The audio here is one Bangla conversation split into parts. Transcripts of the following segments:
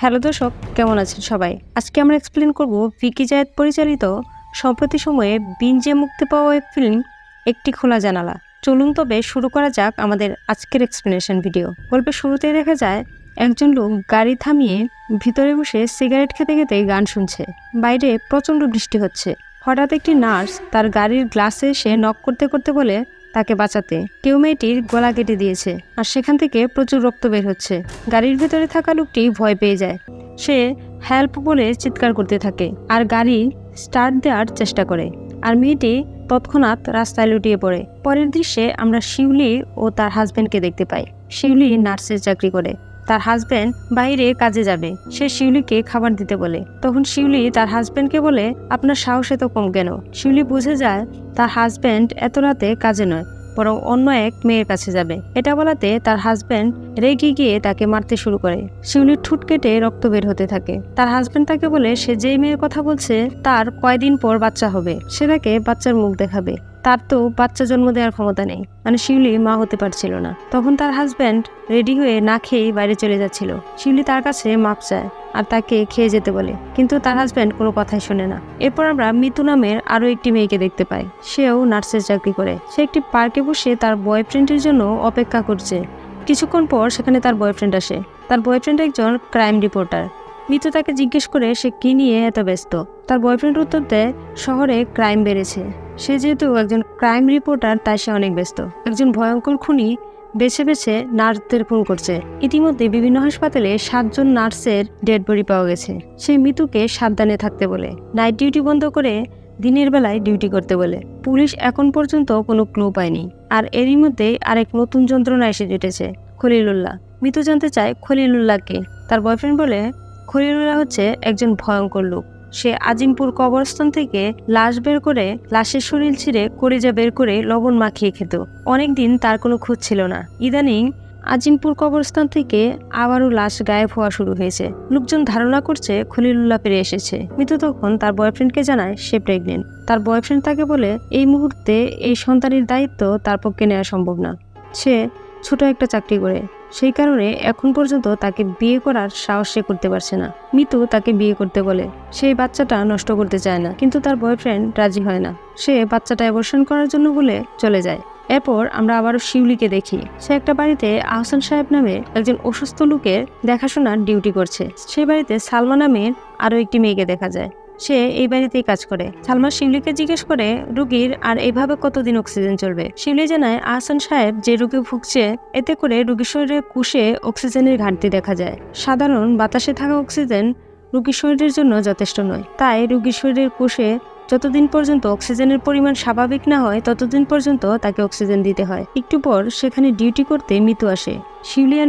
হ্যালো দর্শক, কেমন আছেন সবাই? আজকে আমরা এক্সপ্লেন করব ভিকি জায়েদ পরিচালিত, সম্প্রতি সময়ে বিঞ্জে মুক্তি পাওয়া এক ফিল্ম একটি খোলা জানালা। চলুন তবে শুরু করা যাক আমাদের আজকের এক্সপ্লেনেশন ভিডিও গল্পের শুরুতেই দেখা যায়, একজন লোক গাড়ি থামিয়ে ভিতরে বসে সিগারেট খেতে খেতে গান শুনছে। বাইরে প্রচণ্ড বৃষ্টি হচ্ছে। হঠাৎ একটি নার্স তার গাড়ির গ্লাসে এসে নক করতে করতে বলে তাকে বাঁচাতে কেউ মেয়েটির গলা কেটে দিয়েছে আর সেখান থেকে প্রচুর রক্ত বের হচ্ছে। গাড়ির ভেতরে থাকা লোকটি ভয় পেয়ে যায়। সে হেল্প বলে চিৎকার করতে থাকে আর গাড়ি স্টার্ট দেওয়ার চেষ্টা করে আর মেয়েটি তৎক্ষণাৎ রাস্তায় লুটিয়ে পড়ে। পরের দৃশ্যে আমরা শিউলি ও তার হাজবেন্ডকে দেখতে পাই। শিউলি নার্সের চাকরি করে। তার হাজব্যান্ড বাইরে কাজে যাবে। সে শিউলিকে খাবার দিতে বলে। তখন শিউলি তার হাজবেন্ডকে বলে, আপনার সাহস এত কম কেন? শিউলি বুঝে যায়, তার হাজব্যান্ড এত রাতে কাজে নয়, বরং অন্য এক মেয়ের কাছে যাবে। এটা বলাতে তার হাজব্যান্ড রেগে গিয়ে তাকে মারতে শুরু করে। শিউলির ঠুট কেটে রক্ত বের হতে থাকে। তার হাজব্যান্ড তাকে বলে, সে যেই মেয়ের কথা বলছে, তার কয়দিন পর বাচ্চা হবে। সে তাকে বাচ্চার মুখ দেখাবে। তার তো বাচ্চা জন্ম দেওয়ার ক্ষমতা নেই। মানে শিউলি মা হতে পারছিল না। তখন তার হাজব্যান্ড রেডি হয়ে না খেয়েই বাইরে চলে যাচ্ছিল। শিউলি তার কাছে মাপ চায় আর তাকে খেয়ে যেতে বলে। কিন্তু তার হাজব্যান্ড কোনো কথাই শোনে না। এরপর আমরা মিতু নামের আরও একটি মেয়েকে দেখতে পাই। সেও নার্সের চাকরি করে। সে একটি পার্কে বসে তার বয়ফ্রেন্ডের জন্য অপেক্ষা করছে। কিছুক্ষণ পর সেখানে তার বয়ফ্রেন্ড আসে। তার বয়ফ্রেন্ড একজন ক্রাইম রিপোর্টার মিতু তাকে জিজ্ঞেস করে সে কি নিয়ে এত ব্যস্ত। তার বয়ফ্রেন্ড উত্তর দেয়, শহরে ক্রাইম বেড়েছে। সে যেহেতু একজন ক্রাইম রিপোর্টার তাই সে অনেক ব্যস্ত। একজন ভয়ঙ্কর খুনি বেছে বেছে নার্সদের খুন করছে। ইতিমধ্যে বিভিন্ন হাসপাতালে সাতজন নার্সের ডেড বডি পাওয়া গেছে। সে মিতুকে সাবধানে থাকতে বলে নাইট ডিউটি বন্ধ করে দিনের বেলায় ডিউটি করতে বলে। পুলিশ এখন পর্যন্ত কোনো ক্লু পায়নি। আর এরই মধ্যে আরেক নতুন যন্ত্রণা এসে জুটেছে, খলিলুল্লাহ। মিতু জানতে চায় খলিলুল্লাহকে তার বয়ফ্রেন্ড বলে খলিলুল্লাহ হচ্ছে একজন ভয়ঙ্কর লোক। সে আজিমপুর কবরস্থান থেকে লাশ বের করে লাশের শরীর ছিঁড়ে করিজা বের করে লবণ মাখিয়ে খেত। অনেকদিন তার কোনো খোঁজ ছিল না। ইদানিং আজিমপুর কবরস্থান থেকে আবারও লাশ গায়েব হওয়া শুরু হয়েছে। লোকজন ধারণা করছে খলিলুল্লাহ পেরে এসেছে। মিতু তখন তার বয়ফ্রেন্ডকে জানায় সে প্রেগনেন্ট তার বয়ফ্রেন্ড তাকে বলে, এই মুহূর্তে এই সন্তানের দায়িত্ব তার পক্ষে নেওয়া সম্ভব না। সে ছোট একটা চাকরি করে। সেই কারণে এখন পর্যন্ত তাকে বিয়ে করার সাহস সে করতে পারছে না। মিতু তাকে বিয়ে করতে বলে সেই বাচ্চাটা নষ্ট করতে চায় না, কিন্তু তার বয়ফ্রেন্ড রাজি হয় না। সে বাচ্চাটা অ্যাবর্শন করার জন্য বলে চলে যায়। এরপর আমরা আবারও শিউলিকে দেখি। সে একটা বাড়িতে আহসান সাহেব নামে একজন অসুস্থ লোকের দেখাশোনার ডিউটি করছে। সেই বাড়িতে সালমা নামের আরও একটি মেয়েকে দেখা যায়। সে এই বাড়িতেই কাজ করে। সালমা শিউলিকে জিজ্ঞেস করে, রুগীর আর এইভাবে কতদিন অক্সিজেন চলবে? শিউলি জানায়, আহসান সাহেব যে রোগী ভুগছে, এতে করে রোগীর শরীরে কুশে অক্সিজেনের ঘাটতি দেখা যায়। সাধারণ বাতাসে থাকা অক্সিজেন রোগীর শরীরের জন্য যথেষ্ট নয়। তাই রোগীর শরীরের কোষে যতদিন পর্যন্ত অক্সিজেনের পরিমাণ স্বাভাবিক না হয়, ততদিন পর্যন্ত তাকে অক্সিজেন দিতে হয়। একটু পর সেখানে ডিউটি করতে মিতু আসে। শিউলি আর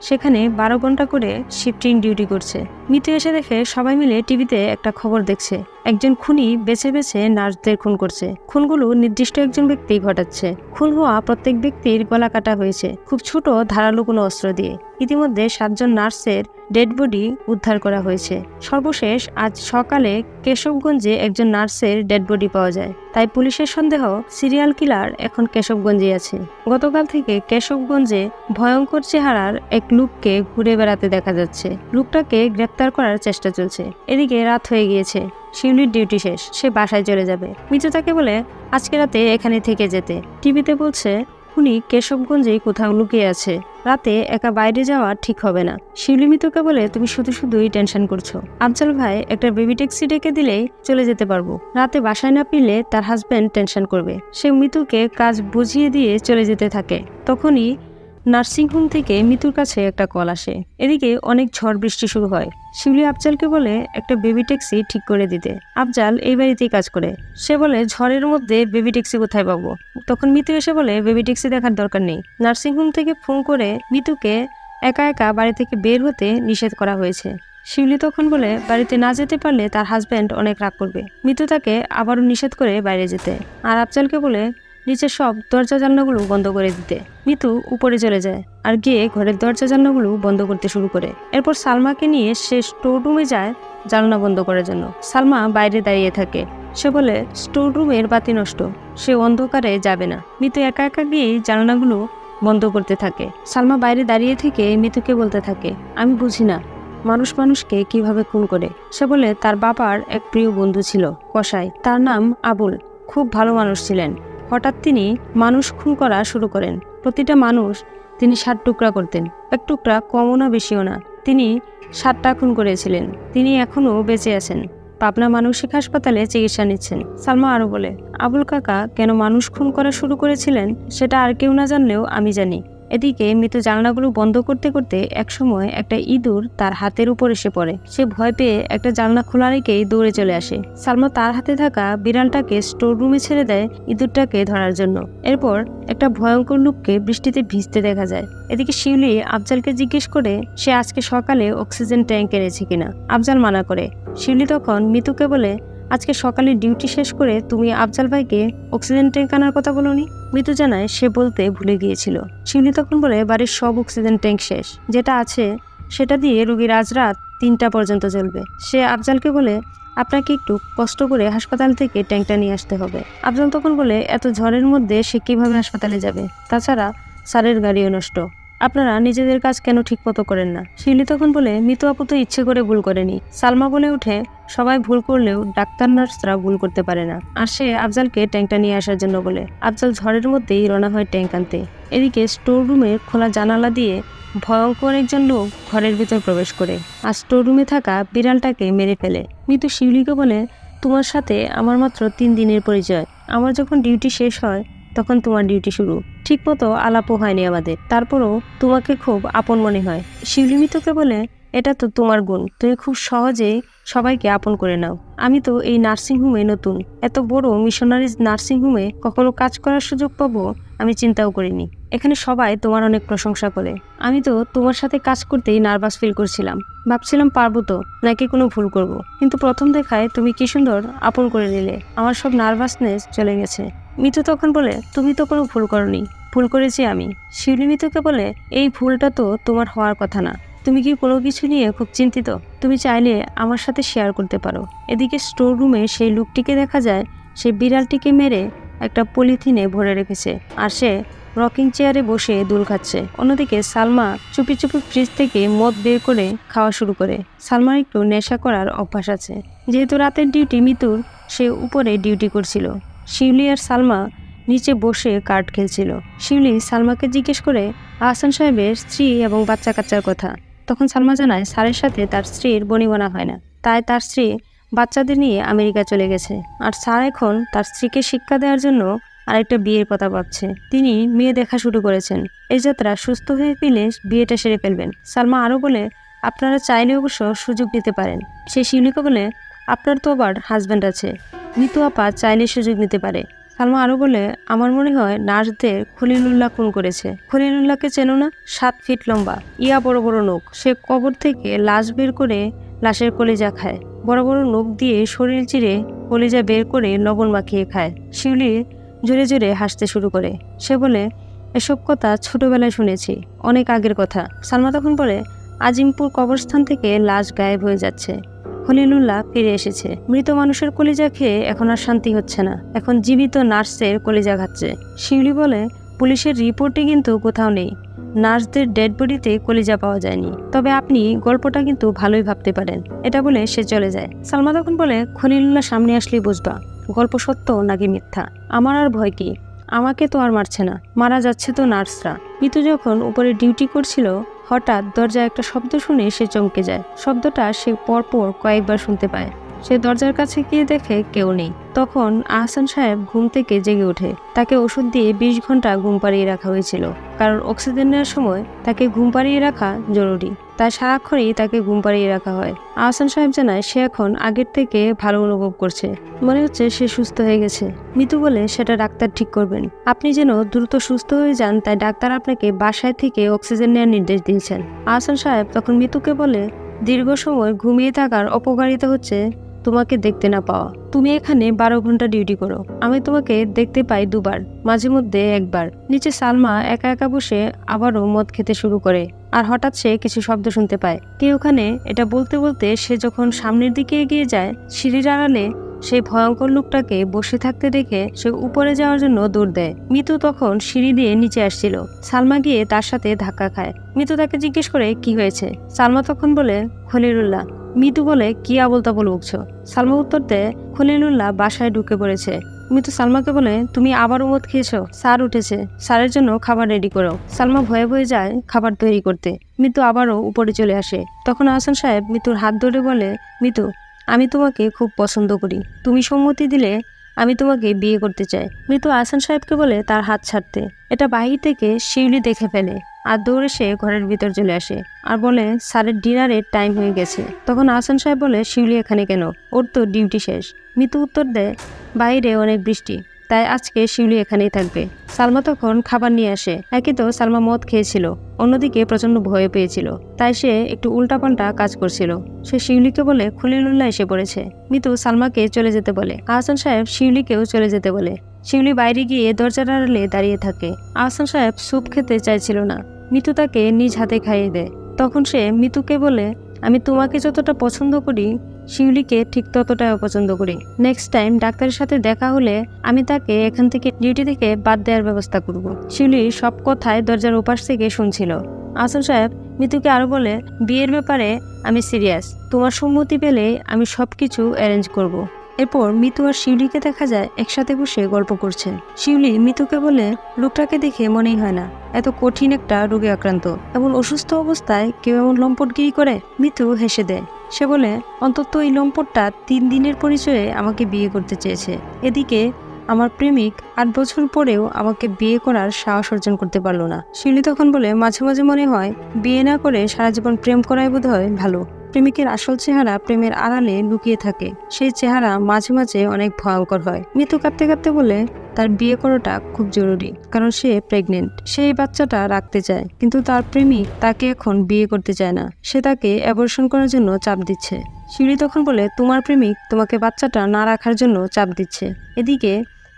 সেখানে বারো ঘণ্টা করে শিফটিং ডিউটি করছে। মিতু এসে দেখে সবাই মিলে টিভিতে একটা খবর দেখছে। একজন খুনি বেছে বেছে নার্সদের খুন করছে। খুনগুলো নির্দিষ্ট একজন ব্যক্তি ঘটাচ্ছে। খুন হওয়া প্রত্যেক ব্যক্তির গলা কাটা হয়েছে। খুব ছোট ধারালো কোনো অস্ত্র দিয়ে। ইতিমধ্যে সাতজন নার্সের ডেড বডি উদ্ধার করা হয়েছে। সর্বশেষ আজ সকালে কেশবগঞ্জে একজন নার্সের ডেড বডি পাওয়া যায়। তাই পুলিশের সন্দেহ সিরিয়াল কিলার এখন কেশবগঞ্জে আছে। গতকাল থেকে কেশবগঞ্জে ভয়ঙ্কর চেহারার এক লোককে ঘুরে বেড়াতে দেখা যাচ্ছে। লোকটাকে গ্রেপ্তার করার চেষ্টা চলছে। এদিকে রাত হয়ে গিয়েছে। শিউলির ডিউটি শেষ। সে বাসায় চলে যাবে। মিতু তাকে বলে, আজকে রাতে এখানে থেকে যেতে। টিভিতে বলছে উনি কেশবগঞ্জেই কোথাও লুকিয়ে আছে। রাতে একা বাইরে যাওয়া ঠিক হবে না। শিউলি মিতুকে বলে, তুমি শুধু শুধুই টেনশন করছ। আফজাল ভাই, একটা বেবি ট্যাক্সি ডেকে দিলেই চলে যেতে পারব। রাতে বাসায় না পিলে তার হাজব্যান্ড টেনশন করবে। সে মিতুকে কাজ বুঝিয়ে দিয়ে চলে যেতে থাকে। তখনই নার্সিংহোম থেকে মিতুর কাছে একটা কল আসে। এদিকে অনেক ঝড় বৃষ্টি শুরু হয়। শিউলি আফজালকে বলে, একটা বেবি ট্যাক্সি ঠিক করে দিতে। আফজাল এই বাড়িতেই কাজ করে। সে বলে, ঝড়ের মধ্যে বেবি ট্যাক্সি কোথায় পাবো? তখন মিতু এসে বলে, বেবি ট্যাক্সি দেখার দরকার নেই। নার্সিংহোম থেকে ফোন করে মিতুকে একা একা বাড়ি থেকে বের হতে নিষেধ করা হয়েছে। শিউলি তখন বলে, বাড়িতে না যেতে পারলে তার হাজব্যান্ড অনেক রাগ করবে। মিতু তাকে আবারও নিষেধ করে বাইরে যেতে। আর আফজালকে বলে নিচের সব দরজা জানলাগুলো বন্ধ করে দিতে। মিতু উপরে চলে যায় আর গিয়ে ঘরের দরজা জানলাগুলো বন্ধ করতে শুরু করে। এরপর সালমাকে নিয়ে সে স্টোর রুমে যায় জানলা বন্ধ করার জন্য। সালমা বাইরে দাঁড়িয়ে থাকে। সে বলে স্টোর রুমের বাতি নষ্ট। সে অন্ধকারে যাবে না। মিতু একা একা গিয়ে জানলাগুলো বন্ধ করতে থাকে। সালমা বাইরে দাঁড়িয়ে থেকে মিতুকে বলতে থাকে, আমি বুঝি না, মানুষ মানুষকে কীভাবে খুন করে? সে বলে, তার বাবার এক প্রিয় বন্ধু ছিল কসাই। তার নাম আবুল। খুব ভালো মানুষ ছিলেন। হঠাৎ তিনি মানুষ খুন করা শুরু করেন। প্রতিটা মানুষ তিনি সাত টুকরা করতেন। এক টুকরা কমও না বেশিও না। তিনি সাতটা খুন করেছিলেন। তিনি এখনও বেঁচে আছেন। পাবনা মানসিক হাসপাতালে চিকিৎসা নিচ্ছেন। সালমা আরও বলে, আবুল কাকা কেন মানুষ খুন করা শুরু করেছিলেন? সেটা আর কেউ না জানলেও আমি জানি। এদিকে মৃত জানলাগুলো বন্ধ করতে করতে একসময় একটা ইঁদুর তার হাতের উপর এসে পড়ে। সে ভয় পেয়ে একটা জানলা খোলা রেখেই দৌড়ে চলে আসে। সালমা তার হাতে থাকা বিড়ালটাকে স্টোর রুমে ছেড়ে দেয় ইঁদুরটাকে ধরার জন্য। এরপর একটা ভয়ঙ্কর লোককে বৃষ্টিতে ভিজতে দেখা যায়। এদিকে শিউলি আফজালকে জিজ্ঞেস করে, সে আজকে সকালে অক্সিজেন ট্যাঙ্ক এনেছে কিনা? আফজাল মানা করে। শিউলি তখন মিতুকে বলে আজকে সকালে ডিউটি শেষ করে তুমি আফজাল ভাইকে অক্সিজেন ট্যাঙ্ক আনার কথা বলোনি? মৃত্যু জানায় সে বলতে ভুলে গিয়েছিল। শিউলি তখন বলে, বাড়ির সব অক্সিজেন ট্যাঙ্ক শেষ। যেটা আছে, সেটা দিয়ে রুগীর আজ রাত তিনটা পর্যন্ত চলবে সে আফজালকে বলে, আপনাকে একটু কষ্ট করে হাসপাতাল থেকে ট্যাঙ্কটা নিয়ে আসতে হবে। আফজাল তখন বলে, এত ঝড়ের মধ্যে সে কীভাবে হাসপাতালে যাবে? তাছাড়া স্যারের গাড়িও নষ্ট। আপনারা নিজেদের কাজ কেন ঠিক মতো করেন না? শিউলি তখন বলে, মৃত আপু তো ইচ্ছে করে ভুল করেনি। সালমা বলে উঠে সবাই ভুল করলেও ডাক্তার, নার্সরা ভুল করতে পারে না। আর সে আফজালকে ট্যাঙ্কটা নিয়ে আসার জন্য বলে, আফজাল ঝড়ের মধ্যেই রওনা হয় ট্যাঙ্ক আনতে। এদিকে স্টোর রুমের খোলা জানালা দিয়ে ভয়ঙ্কর একজন লোক ঘরের ভিতর প্রবেশ করে আর স্টোর রুমে থাকা বিড়ালটাকে মেরে ফেলে। মৃত্যু শিউলিকে বলে, তোমার সাথে আমার মাত্র তিন দিনের পরিচয়। আমার যখন ডিউটি শেষ হয়, তখন তোমার ডিউটি শুরু। ঠিকমতো আলাপও হয়নি আমাদের। তারপরও তোমাকে খুব আপন মনে হয়। শিউলি মিতুকে বলে, এটা তো তোমার গুণ। তুমি খুব সহজেই সবাইকে আপন করে নাও। আমি তো এই নার্সিংহোমে নতুন। এত বড় মিশনারিজ নার্সিংহোমে কখনো কাজ করার সুযোগ পাবো, আমি চিন্তাও করিনি। এখানে সবাই তোমার অনেক প্রশংসা করে। আমি তো তোমার সাথে কাজ করতেই নার্ভাস ফিল করছিলাম। ভাবছিলাম পারব তো, নাকি কোনো ভুল করব। কিন্তু প্রথম দেখায় তুমি কি সুন্দর আপন করে নিলে। আমার সব নার্ভাসনেস চলে গেছে। মিতু তখন বলে, তুমি তো কোনো ভুল করনি। ভুল করেছি আমি। শিউলি মিতুকে বলে, এই ভুলটা তো তোমার হওয়ার কথা না। তুমি কি কোনো কিছু নিয়ে খুব চিন্তিত? তুমি চাইলে আমার সাথে শেয়ার করতে পারো। এদিকে স্টোর রুমে সেই লোকটিকে দেখা যায়, সে বিড়ালটিকে মেরে একটা পলিথিনে ভরে রেখেছে আর সে রকিং চেয়ারে বসে দুল খাচ্ছে। অন্যদিকে সালমা চুপি চুপি ফ্রিজ থেকে মদ বের করে খাওয়া শুরু করে। সালমার একটু নেশা করার অভ্যাস আছে। যেহেতু রাতের ডিউটি মিতুর, সে উপরে ডিউটি করছিল। শিউলি আর সালমা নিচে বসে কার্ড খেলছিল। শিউলি সালমাকে জিজ্ঞেস করে, আহসান সাহেবের স্ত্রী এবং বাচ্চা কাচ্চার কথা? তখন সালমা জানায়, স্যারের সাথে তার স্ত্রীর বনিবনা হয় না। তাই তার স্ত্রী বাচ্চাদের নিয়ে আমেরিকা চলে গেছে। আর স্যার এখন তার স্ত্রীকে শিক্ষা দেওয়ার জন্য আরেকটা বিয়ের কথা ভাবছে তিনি মেয়ে দেখা শুরু করেছেন। এই যাত্রা সুস্থ হয়ে পেলে বিয়েটা সেরে ফেলবেন। সালমা আরও বলে, আপনারা চাইলে অবশ্য সুযোগ নিতে পারেন। সে শিউলিকে বলে আপনার তো আবার হাজব্যান্ড আছে। মিতু আপা চাইলে সুযোগ নিতে পারে। সালমা আরও বলে, আমার মনে হয় নার্সদের খলিলুল্লাহ খুন করেছে। খলিলুল্লাহকে চেনো না? সাত ফিট লম্বা। ইয়া বড় বড় নখ। সে কবর থেকে লাশ বের করে লাশের কলিজা খায়। বড় বড় নখ দিয়ে শরীর চিরে কলিজা বের করে লবণ মাখিয়ে খায়। শিউলি জোরে জোরে হাসতে শুরু করে। সে বলে, এসব কথা ছোটবেলায় শুনেছি। অনেক আগের কথা। সালমা তখন বলে, আজিমপুর কবরস্থান থেকে লাশ গায়েব হয়ে যাচ্ছে। খলিলুল্লাহ ফিরে এসেছে। মৃত মানুষের কলিজা খেয়ে এখন আর শান্তি হচ্ছে না। এখন জীবিত নার্সের কলিজা খাচ্ছে। শিউলি বলে, পুলিশের রিপোর্টে কিন্তু কোথাও নেই। নার্সদের ডেড বডিতে কলিজা পাওয়া যায়নি। তবে আপনি গল্পটা কিন্তু ভালোই ভাবতে পারেন। এটা বলে সে চলে যায়। সালমা তখন বলে, খলিলুল্লাহ সামনে আসলেই বুঝবা, গল্প সত্য নাকি মিথ্যা? আমার আর ভয় কি? আমাকে তো আর মারছে না। মারা যাচ্ছে তো নার্সরা। মিতু যখন উপরে ডিউটি করছিল হঠাৎ দরজায় একটা শব্দ শুনে সে চমকে যায়। শব্দটা সে পরপর কয়েকবার শুনতে পায়। সে দরজার কাছে গিয়ে দেখে কেউ নেই। তখন আহসান সাহেব ঘুম থেকে জেগে ওঠে। তাকে ওষুধ দিয়ে বিশ ঘণ্টা ঘুম পাড়িয়ে রাখা হয়েছিল। কারণ অক্সিজেন নেওয়ার সময় তাকে ঘুম পাড়িয়ে রাখা জরুরি। তাই সারাক্ষণই তাকে ঘুম পাড়িয়ে রাখা হয়। আহসান সাহেব জানায়, সে এখন আগের থেকে ভালো অনুভব করছে। মনে হচ্ছে সে সুস্থ হয়ে গেছে। মিতু বলে, সেটা ডাক্তার ঠিক করবেন। আপনি যেন দ্রুত সুস্থ হয়ে যান, তাই ডাক্তার আপনাকে বাসায় থেকে অক্সিজেন নেওয়ার নির্দেশ দিয়েছেন। আহসান সাহেব তখন মিতুকে বলে, দীর্ঘ সময় ঘুমিয়ে থাকার অপকারিতা হচ্ছে তোমাকে দেখতে না পাওয়া। তুমি এখানে বারো ঘণ্টা ডিউটি করো। আমি তোমাকে দেখতে পাই দুবার, মাঝে মধ্যে একবার। নিচে সালমা একা একা বসে আবারও মদ খেতে শুরু করে। আর হঠাৎ সে কিছু শব্দ শুনতে পায়। কে ওখানে? এটা বলতে বলতে সে যখন সামনের দিকে এগিয়ে যায়, সিঁড়ির আড়ালে সেই ভয়ঙ্কর লোকটাকে বসে থাকতে দেখে সে উপরে যাওয়ার জন্য দৌড় দেয়। মিতু তখন সিঁড়ি দিয়ে নিচে আসছিল। সালমা গিয়ে তার সাথে ধাক্কা খায়। মিতু তাকে জিজ্ঞেস করে, কি হয়েছে? সালমা তখন বলে, খলিলুল্লাহ। মিতু বলে, কি আবল তাবল উঠছ সালমা উত্তর দেয়, খলিলুল্লাহ বাসায় ঢুকে পড়েছে। মিতু সালমাকে বলে, তুমি আবারও মদ খেয়েছো স্যার উঠেছে স্যারের জন্য খাবার রেডি করো। সালমা ভয়ে ভয়ে যায় খাবার তৈরি করতে। মিতু আবারও উপরে চলে আসে। তখন আহসান সাহেব মিতুর হাত ধরে বলে, মিতু, আমি তোমাকে খুব পছন্দ করি। তুমি সম্মতি দিলে আমি তোমাকে বিয়ে করতে চাই। মৃত আহসান সাহেবকে বলে তার হাত ছাড়তে। এটা বাহির থেকে শিউলি দেখে ফেলে। আর দৌড়ে সে ঘরের ভিতর চলে আসে আর বলে, স্যারের ডিনারের টাইম হয়ে গেছে। তখন আহসান সাহেব বলে, শিউলি এখানে কেন? ওর তো ডিউটি শেষ। মিতু উত্তর দেয়, বাইরে অনেক বৃষ্টি, তাই আজকে শিউলি এখানেই থাকবে। সালমা তখন খাবার নিয়ে আসে। একই তো সালমা মদ খেয়েছিল, অন্যদিকে প্রচণ্ড ভয় পেয়েছিল, তাই সে একটু উল্টাপাল্টা কাজ করছিল। সে শিউলিকে বলে, খলিলুল্লাহ এসে পড়েছে। মিতু সালমাকে চলে যেতে বলে। আহসান সাহেব শিউলিকেও চলে যেতে বলে। শিউলি বাইরে গিয়ে দরজার আড়ালে দাঁড়িয়ে থাকে। আহসান সাহেব স্যুপ খেতে চাইছিল না। মিতু তাকে নিজ হাতে খাইয়ে দেয়। তখন সে মিতুকে বলে, আমি তোমাকে যতটা পছন্দ করি, শিউলিকে ঠিক ততটাই অপছন্দ করি। নেক্সট টাইম ডাক্তারের সাথে দেখা হলে আমি তাকে এখান থেকে ডিউটি থেকে বাদ দেওয়ার ব্যবস্থা করব। শিউলি সব কথায় দরজার ওপাশ থেকে শুনছিল। আসল সাহেব মিতুকে আরও বলে, বিয়ের ব্যাপারে আমি সিরিয়াস তোমার সম্মতি পেলে আমি সব কিছু অ্যারেঞ্জ করব। এরপর মিতু আর শিউলিকে দেখা যায় একসাথে বসে গল্প করছে। শিউলি মিতুকে বলে, লোকটাকে দেখে মনেই হয় না। এত কঠিন একটা রোগে আক্রান্ত। এমন অসুস্থ অবস্থায় কেউ এমন লম্পটগিরি করে? মিতু হেসে দেয়। সে বলে, অন্তত এই লম্পটটা তিন দিনের পরিচয়ে আমাকে বিয়ে করতে চেয়েছে। এদিকে আমার প্রেমিক আট বছর পরেও আমাকে বিয়ে করার সাহস অর্জন করতে পারল না। শিউলি তখন বলে, মাঝে মাঝে মনে হয় বিয়ে না করে সারা জীবন প্রেম করাই বোধ হয় ভালো। প্রেমিকের আসল চেহারা প্রেমের আড়ালে লুকিয়ে থাকে। সেই চেহারা মাঝে মাঝে অনেক ভয়ঙ্কর হয়। মৃত্যু কাঁপতে কাঁপতে বলে তার বিয়ে করাটা খুব জরুরি, কারণ সে প্রেগনেন্ট সে এই বাচ্চাটা রাখতে চায়, কিন্তু তার প্রেমিক তাকে এখন বিয়ে করতে চায় না। সে তাকে অ্যাবর্শন করার জন্য চাপ দিচ্ছে। শিউলি তখন বলে, তোমার প্রেমিক তোমাকে বাচ্চাটা না রাখার জন্য চাপ দিচ্ছে। এদিকে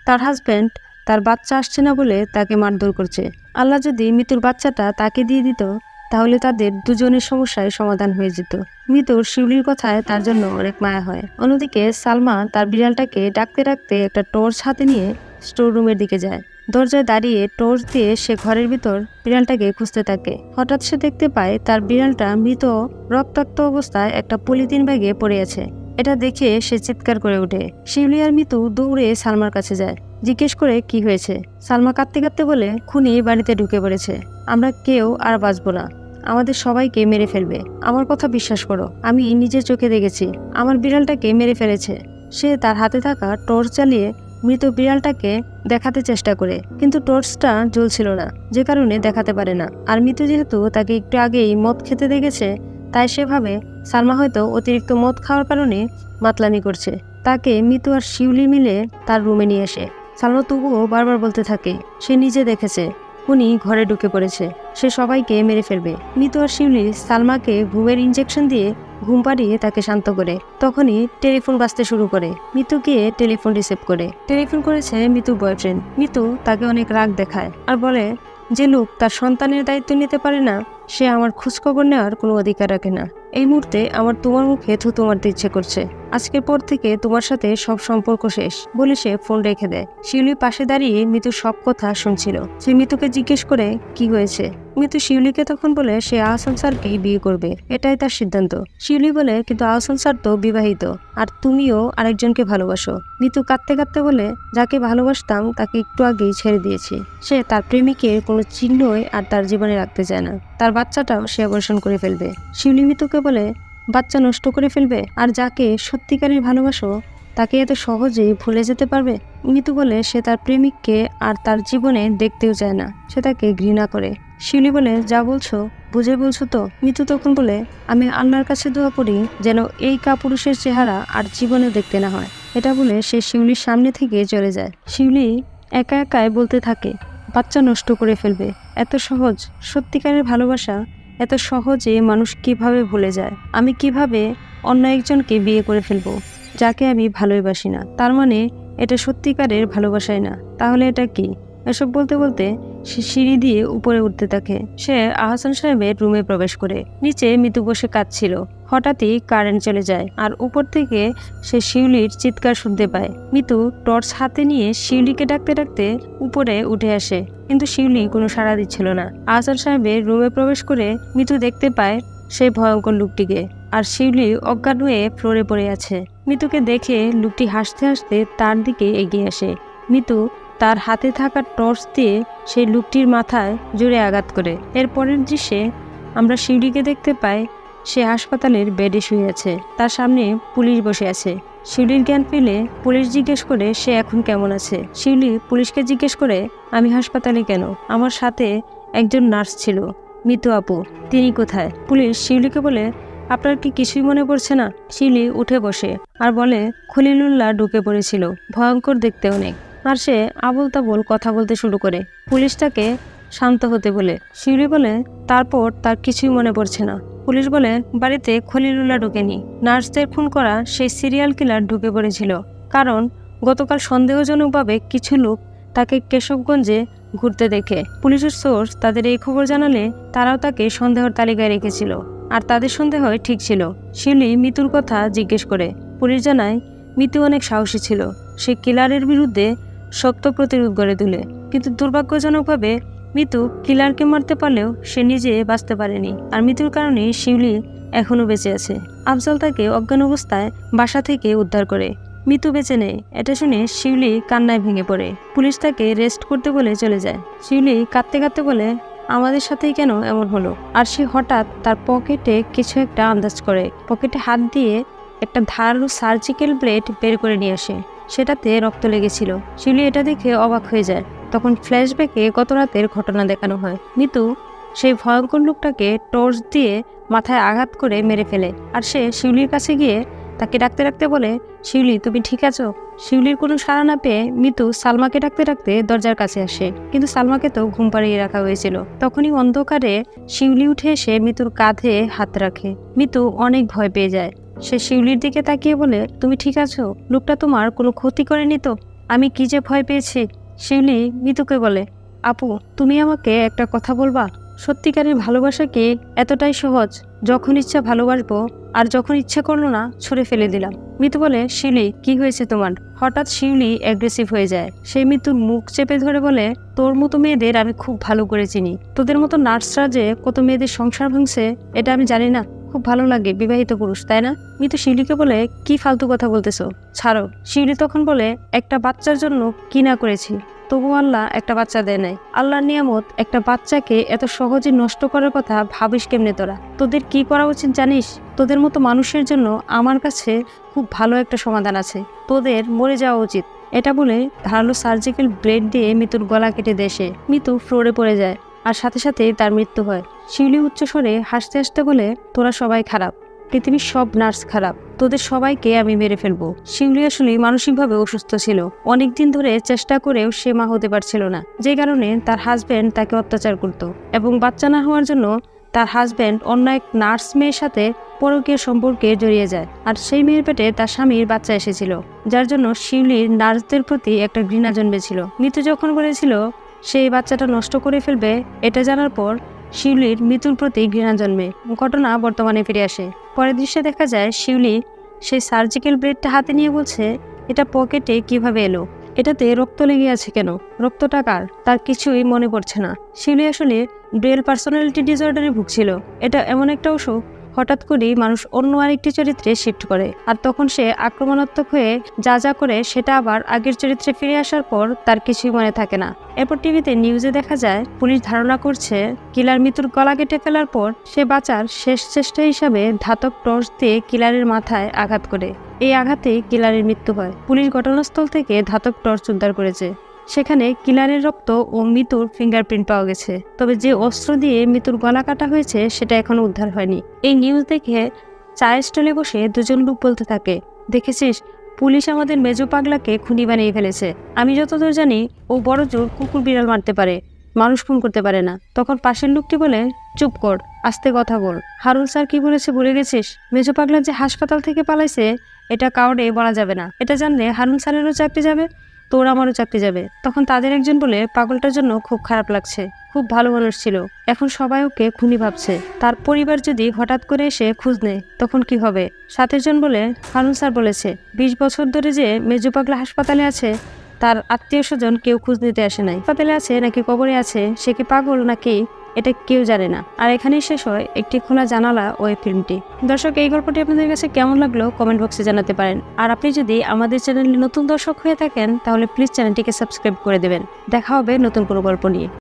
তার হাজব্যান্ড তার বাচ্চা আসছে না বলে তাকে মারধর করছে। আল্লাহ যদি মৃত্যুর বাচ্চাটা তাকে দিয়ে দিত তাহলে তাদের দুজনের সমস্যায় সমাধান হয়ে যেত। মৃত শিউলির কথায় তার জন্য অনেক মায়া হয়। অন্যদিকে সালমা তার বিড়ালটাকে ডাকতে ডাকতে একটা টর্চ হাতে নিয়ে স্টোর রুমের দিকে যায়। দরজায় দাঁড়িয়ে টর্চ দিয়ে সে ঘরের ভিতর বিড়ালটাকে খুঁজতে থাকে। হঠাৎ সে দেখতে পায় তার বিড়ালটা মৃত রক্তাক্ত অবস্থায় একটা পলিথিন ব্যাগে পড়ে আছে। এটা দেখে সে চিৎকার করে ওঠে। শিউলি আর মিতু দৌড়ে সালমার কাছে যায়। জিজ্ঞেস করে, কি হয়েছে? সালমা কাঁদতে কাঁদতে বলে, খুনি বাড়িতে ঢুকে পড়েছে। আমরা কেউ আর বাঁচবো না। আমাদের সবাইকে মেরে ফেলবে। আমার কথা বিশ্বাস করো, আমি নিজের চোখে দেখেছি। আমার বিড়ালটাকে মেরে ফেলেছে। সে তার হাতে থাকা টর্চ চালিয়ে মৃত বিড়ালটাকে দেখাতে চেষ্টা করে। কিন্তু টর্চটা জ্বলছিল না, যে কারণে দেখাতে পারে না। আর মৃত যেহেতু তাকে একটু আগেই মদ খেতে দেখেছে তাই সেভাবে সালমা হয়তো অতিরিক্ত মদ খাওয়ার কারণে মাতলামি করছে। তাকে মিতু আর শিউলি মিলে তার রুমে নিয়ে আসে। সালমা তবুও বারবার বলতে থাকে, সে নিজে দেখেছে, উনি ঘরে ঢুকে পড়েছে, সে সবাইকে মেরে ফেলবে। মিতু আর শিউলি সালমাকে ঘুমের ইঞ্জেকশন দিয়ে ঘুম পাড়িয়ে তাকে শান্ত করে। তখনই টেলিফোন বাজতে শুরু করে। মিতু গিয়ে টেলিফোন রিসিভ করে। টেলিফোন করেছে মিতু বয়ফ্রেন্ড মিতু তাকে অনেক রাগ দেখায় আর বলে, যে লোক তার সন্তানের দায়িত্ব নিতে পারে না সে আমার খোঁজখবর নেওয়ার কোনো অধিকার রাখে না। এই মুহূর্তে আমার তোমার মুখে থুতু মারতে ইচ্ছে করছে। আজকের পর থেকে তোমার সাথে সব সম্পর্ক শেষ বলে সে ফোন রেখে দেয়। শিউলি পাশে দাঁড়িয়ে মিতু সব কথা শুনছিল। সে মিতুকে জিজ্ঞেস করে, কি হয়েছে? মিতু শিউলিকে তখন বলে, সে আহসান স্যারকেই বিয়ে করবে। এটাই তার সিদ্ধান্ত। শিউলি বলে, কিন্তু আহসান স্যার তো বিবাহিত, আর তুমিও আরেকজনকে ভালোবাসো। মিতু কাঁদতে কাঁদতে বলে, যাকে ভালোবাসতাম তাকে একটু আগেই ছেড়ে দিয়েছি। সে তার প্রেমিকের কোনো চিহ্নই আর তার জীবনে রাখতে চায় না। তার বাচ্চাটাও সে অবর্ষণ করে ফেলবে। শিউলি মিতুকে বলে বাচ্চা নষ্ট করে ফেলবে? আর যাকে সত্যিকারের ভালোবাসো, তাকে এত সহজেই ভুলে যেতে পারবে? মিতু বলে সে তার প্রেমিককে আর তার জীবনে দেখতেও চায় না। সে তাকে ঘৃণা করে। শিউলি বলে, যা বলছো, বুঝে বলছো তো? মিতু তখন বলে, আমি আল্লাহর কাছে দোয়া করি যেন এই কাপুরুষের চেহারা আর জীবনে দেখতে না হয়। এটা বলে সে শিউলির সামনে থেকে চলে যায়। শিউলি একা একাই বলতে থাকে, বাচ্চা নষ্ট করে ফেলবে। এত সহজ, সত্যিকারের ভালোবাসা এত সহজে মানুষ কীভাবে ভুলে যায়? আমি কীভাবে অন্য একজনকে বিয়ে করে ফেলব? যাকে আমি ভালোবাসি না। তার মানে এটা সত্যিকারের ভালোবাসায় না। তাহলে এটা কি? এসব বলতে বলতে সে সিঁড়ি দিয়ে উপরে উঠতে থাকে। সে আহসান সাহেবের রুমে প্রবেশ করে। নিচে মিতু বসে কাঁদছিল। হঠাৎই কারেন্ট চলে যায় আর উপর থেকে সে শিউলির চিৎকার শুনতে পায়। মিতু টর্চ হাতে নিয়ে শিউলিকে ডাকতে ডাকতে উপরে উঠে আসে, কিন্তু শিউলি কোনো সাড়া দিচ্ছিল না। আসার সাহেবের রুমে প্রবেশ করে মিতু দেখতে পায় সেই ভয়ঙ্কর লোকটিকে আর শিউলি অজ্ঞান হয়ে ফ্লোরে পড়ে আছে। মিতুকে দেখে লোকটি হাসতে হাসতে তার দিকে এগিয়ে আসে। মিতু তার হাতে থাকা টর্চ দিয়ে সেই লোকটির মাথায় জোরে আঘাত করে। এর পরের দৃশ্যে আমরা শিউলিকে দেখতে পাই সে হাসপাতালের বেডে শুয়ে আছে। তার সামনে পুলিশ বসে আছে। শিউলির জ্ঞান পেলে পুলিশ জিজ্ঞেস করে সে এখন কেমন আছে। শিউলি পুলিশকে জিজ্ঞেস করে, আমি হাসপাতালে কেন? আমার সাথে একজন নার্স ছিল। মিতু আপু, তিনি কোথায়? পুলিশ শিউলিকে বলে, আপনার কি কিছুই মনে পড়ছে না? শিউলি উঠে বসে আর বলে, খলিলুল্লাহ ঢুকে পড়েছিল। ভয়ঙ্কর দেখতে অনেক। আর সে আবল তাবল কথা বলতে শুরু করে। পুলিশ তাকে শান্ত হতে বলে। শিউলি বলে, তারপর তার কিছুই মনে পড়ছে না। পুলিশ বলে বাড়িতে খলিলুল্লাহ ঢুকেনি। নার্সদের খুন করা সেই সিরিয়াল কিলার ঢুকে পড়েছিল। কারণ গতকাল সন্দেহজনকভাবে কিছু লোক তাকে কেশবগঞ্জে ঘুরতে দেখে। পুলিশের সোর্স তাদের এই খবর জানালে তারাও তাকে সন্দেহর তালিকায় রেখেছিল। আর তাদের সন্দেহ ঠিক ছিল। শিলি মিতুর কথা জিজ্ঞেস করে। পুলিশ জানায়, মিতু অনেক সাহসী ছিল। সে কিলারের বিরুদ্ধে সত্য প্রতিরোধ গড়ে তোলে। কিন্তু দুর্ভাগ্যজনকভাবে মিতু কিলারকে মারতে পারলেও সে নিজে বাঁচতে পারেনি। আর মৃত্যুর কারণে শিউলি এখনও বেঁচে আছে। আফজাল তাকে অজ্ঞান অবস্থায় বাসা থেকে উদ্ধার করে। মিতু বেঁচে নেয় এটা শুনে শিউলি কান্নায় ভেঙে পড়ে। পুলিশ তাকে রেস্ট করতে বলে চলে যায়। শিউলি কাঁদতে কাঁদতে বলে, আমাদের সাথেই কেন এমন হলো? আর সে হঠাৎ তার পকেটে কিছু একটা আন্দাজ করে। পকেটে হাত দিয়ে একটা ধারালো সার্জিক্যাল ব্লেড বের করে নিয়ে আসে। সেটাতে রক্ত লেগেছিল। শিউলি এটা দেখে অবাক হয়ে যায়। তখন ফ্ল্যাশব্যাকে গত রাতের ঘটনা দেখানো হয়। মিতু সেই ভয়ঙ্কর লোকটাকে টর্চ দিয়ে মাথায় আঘাত করে মেরে ফেলে আর সে শিউলির কাছে গিয়ে তাকে ডাকতে ডাকতে বলে, শিউলি, তুমি ঠিক আছো? শিউলির কোনো সাড়া না পেয়ে মিতু সালমাকে ডাকতে ডাকতে দরজার কাছে আসে। কিন্তু সালমাকে তো ঘুম পাড়িয়ে রাখা হয়েছিল। তখনই অন্ধকারে শিউলি উঠে এসে মিতুর কাঁধে হাত রাখে। মিতু অনেক ভয় পেয়ে যায়। সে শিউলির দিকে তাকিয়ে বলে, তুমি ঠিক আছো? লোকটা তোমার কোনো ক্ষতি করেনি তো? আমি কি যে ভয় পেয়েছি? শিউলি মিতুকে বলে, আপু, তুমি আমাকে একটা কথা বলবা? সত্যিকারের ভালোবাসা কি এতটাই সহজ? যখন ইচ্ছা ভালোবাসবো, আর যখন ইচ্ছা করল না, ছুড়ে ফেলে দিলাম। মিতু বলে, শিউলি, কি হয়েছে তোমার? হঠাৎ শিউলি অ্যাগ্রেসিভ হয়ে যায়। সেই মিতুর মুখ চেপে ধরে বলে, তোর মতো মেয়েদের আমি খুব ভালো করে চিনি। তোদের মতো নার্সরা যে কত মেয়েদের সংসার ভাঙছে, এটা আমি জানি না। খুব ভালো লাগে বিবাহিত পুরুষ, তাই না? মিতু শিউলিকে বলে, কি ফালতু কথা বলতেছো? ছাড়ো। শিউলি তখন বলে, একটা বাচ্চার জন্য কি না করেছি? তবু আল্লাহ একটা বাচ্চা দেয় নাই। আল্লাহর নিয়ামত, একটা বাচ্চাকে এত সহজে নষ্ট করার কথা ভাবিস কেমনে তোরা? তোদের কি করা উচিত জানিস? তোদের মতো মানুষের জন্য আমার কাছে খুব ভালো একটা সমাধান আছে। তোদের মরে যাওয়া উচিত। এটা বলে ধারালো সার্জিক্যাল ব্লেড দিয়ে মিতুর গলা কেটে দেশে মিতু ফ্লোরে পড়ে যায়। আর সাথে সাথে তার মৃত্যু হয়। শিউলি উচ্চস্বরে হাসতে হাসতে বলে, তোরা সবাই খারাপ। পৃথিবীর সব নার্স খারাপ। তোদের সবাইকে আমি মেরে ফেলব। শিউলি আসলে মানসিকভাবে অসুস্থ ছিল। অনেকদিন ধরে চেষ্টা করেও সে মা হতে পারছিল না। যে কারণে তার হাজব্যান্ড তাকে অত্যাচার করত এবং বাচ্চা না হওয়ার জন্য তার হাজব্যান্ড অন্য এক নার্স মেয়ের সাথে পরকীয় সম্পর্কে জড়িয়ে যায়। আর সেই মেয়ের পেটে তার স্বামীর বাচ্চা এসেছিল, যার জন্য শিউলির নার্সদের প্রতি একটা ঘৃণা জন্মেছিল। মৃত্যু যখন বলেছিল সেই বাচ্চাটা নষ্ট করে ফেলবে, এটা জানার পর শিউলির মৃত্যুর প্রতি ঘৃণা জন্মে। ঘটনা বর্তমানে ফিরে আসে। পরের দৃশ্যে দেখা যায়, শিউলি সেই সার্জিক্যাল ব্লেডটা হাতে নিয়ে বলছে, এটা পকেটে কীভাবে এলো? এটাতে রক্ত লেগে আছে কেন? রক্তটা কার? তার কিছুই মনে পড়ছে না। শিউলি আসলে ব্রেল পার্সোনালিটি ডিসঅর্ডারে ভুগছিল। এটা এমন একটা অসুখ হঠাৎ করেই মানুষ অন্য আরেকটি চরিত্রে শিফট করে। আর তখন সে আক্রমণাত্মক হয়ে যা যা করে সেটা আবার আগের চরিত্রে ফিরে আসার পর তার কিছুই মনে থাকে না। এরপর টিভিতে নিউজে দেখা যায়, পুলিশ ধারণা করছে কিলার মৃত্যুর গলা কেটে ফেলার পর সে বাঁচার শেষ চেষ্টা হিসাবে ধাতব টর্চ দিয়ে কিলারের মাথায় আঘাত করে। এই আঘাতে কিলারের মৃত্যু হয়। পুলিশ ঘটনাস্থল থেকে ধাতব টর্চ উদ্ধার করেছে। সেখানে কিলারের রক্ত ও মৃত্যুর ফিঙ্গারপ্রিন্ট পাওয়া গেছে। তবে যে অস্ত্র দিয়ে মৃত্যুর গলা কাটা হয়েছে, সেটা এখনও উদ্ধার হয়নি। এই নিউজ দেখে চায়ের স্টলে বসে দুজন লোক বলতে থাকে, দেখেছিস, পুলিশ আমাদের মেজো পাগলাকে খুনি বানিয়ে ফেলেছে। আমি যতদূর জানি, ও বড় জোর কুকুর বিড়াল মারতে পারে, মানুষ খুন করতে পারে না। তখন পাশের লোকটি বলে, চুপ কর, আস্তে কথা বল। হারুন স্যার কি বলেছে বলে গেছিস? মেজো পাগলা যে হাসপাতাল থেকে পালাইছে, এটা কাউরে বলা যাবে না। এটা জানলে হারুন স্যারেরও চাকরি যাবে। তোর আমারও চাকরি যাবে। তখন তাদের একজন বলে, পাগলটার জন্য খুব খারাপ লাগছে। খুব ভালো মানুষ ছিল। এখন সবাই ওকে খুনি ভাবছে। তার পরিবার যদি হঠাৎ করে এসে খোঁজ নেয়, তখন কি হবে? সাতের জন বলে, হারুন স্যার বলেছে, বিশ বছর ধরে যে মেজু পাগলা হাসপাতালে আছে, তার আত্মীয় স্বজন কেউ খোঁজ নিতে আসে নাই। হাসপাতালে আছে, নাকি কবরে আছে, সে কি পাগল নাকি এটা কেউ জানে না। আর এখানেই শেষ হয় একটি খোলা জানালা ওই ফিল্মটি। দর্শক, এই গল্পটি আপনাদের কাছে কেমন লাগল কমেন্ট বক্সে জানাতে পারেন। আর আপনি যদি আমাদের চ্যানেলে নতুন দর্শক হয়ে থাকেন, তাহলে প্লিজ চ্যানেলটিকে সাবস্ক্রাইব করে দেবেন। দেখা হবে নতুন কোনো গল্প নিয়ে।